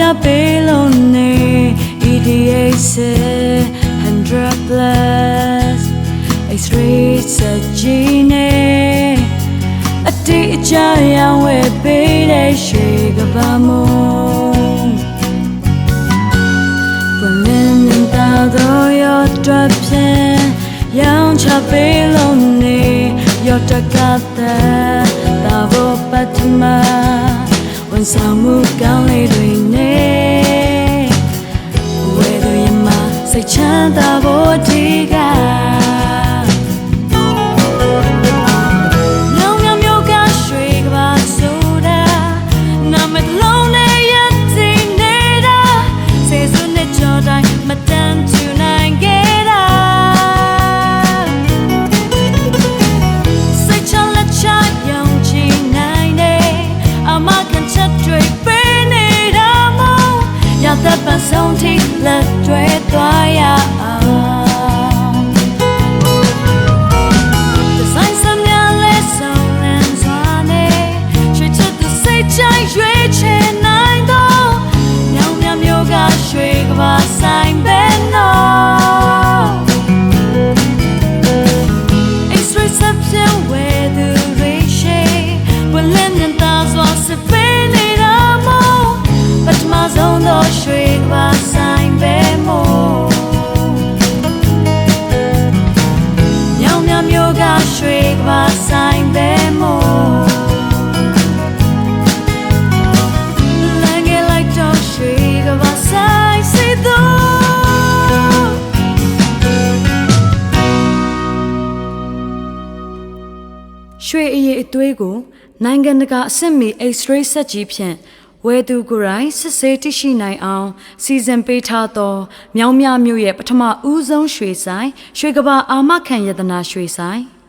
ဖော်ပြပေးလို့နေ EDA 100 plus X-ray စကြည့်နေအတိအကျရောင်းဝယ်ပေးတဲ့ရွှေကဘာမုံပွင့်လင်းနေတာတော့ရောတွဖြင့်ရော ဝန်ဆောင်မှုကောင်းလေးတွေနေဝဲသူရမစိတ်ချမ်းသာဖို့ဒီက ရွှေကဘာဆိုင်ပဲမို့လမ်းကလိုက်တော့ရွှေကဘာဆိုင်စီတော့ရွှေအရေးအသွေးကိုနိုင်ငံတကာအဆင့်မီ X-ray စက်ကြီးဖြင့်ဝယ်သူကိုယ်တိုင်စစ်ဆေးသိရှိနိုင်အောင် စီစဉ်ပေးထားသောမြောင်းမြမြို့ရဲ့ပထမဦးဆုံးရွှေဆိုင်ရွှေကဘာအာမခံယတနာရွှေဆိုင်